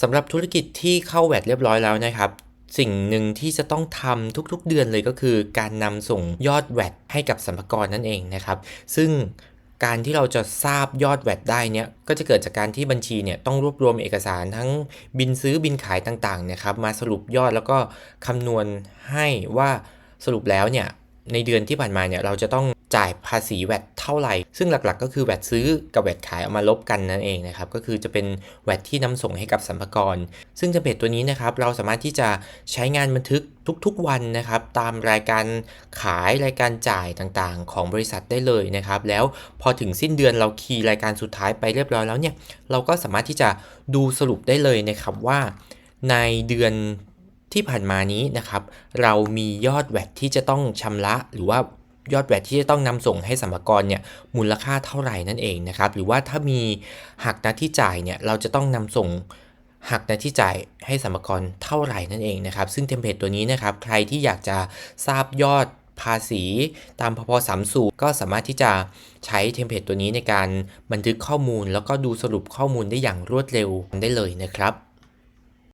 สำหรับธุรกิจที่เข้าแวดเรียบร้อยแล้วนะครับ สิ่งหนึ่งที่จะต้องทำทุกๆเดือนเลยก็คือ การนำส่งยอดแวดให้กับสรรพากรนั่นเองนะครับ ซึ่งการที่เราจะทราบยอดแวดได้เนี่ยก็จะเกิดจากการที่บัญชีเนี่ยต้องรวบรวมเอกสารทั้งบินซื้อบินขายต่างๆนะครับมาสรุปยอดแล้วก็คำนวณให้ว่าสรุปแล้วเนี่ยในเดือนที่ผ่านมาเนี่ยเราจะต้องจ่ายภาษีแวด เท่าไหร่ ซึ่งหลักๆ ก็คือแวดซื้อกับแวดขายเอามาลบกันนั่นเองนะครับ ก็คือจะเป็นแวดที่นำส่งให้กับสรรพากร ซึ่งเทมเพลตตัวนี้นะครับ เราสามารถที่จะใช้งานบันทึกทุกๆวันนะครับ ตามรายการขายรายการจ่ายต่างๆ ของบริษัทได้เลยนะครับ แล้วพอถึงสิ้นเดือนเราคีย์รายการสุดท้ายไปเรียบร้อยแล้วเนี่ย เราก็สามารถที่จะดูสรุปได้เลยนะครับว่า ในเดือนที่ผ่านมานี้นะครับ เรามียอดแวดที่จะต้องชำระหรือว่า ยอดแวดที่จะต้องนำส่งให้สมภากรเนี่ยมูลค่าเท่าไหร่นั่นเองนะครับ หรือว่าถ้ามีหักหน้าที่จ่ายเนี่ยเราจะต้องนำส่งหักหน้าที่จ่ายให้สมภากรเท่าไหร่นั่นเองนะครับ ซึ่งเทมเพลตตัวนี้นะครับใครที่อยากจะทราบยอดภาษีตามพพสามสูตรก็สามารถที่จะใช้เทมเพลตตัวนี้ในการบันทึกข้อมูล แล้วก็ดูสรุปข้อมูลได้อย่างรวดเร็วได้เลยนะครับ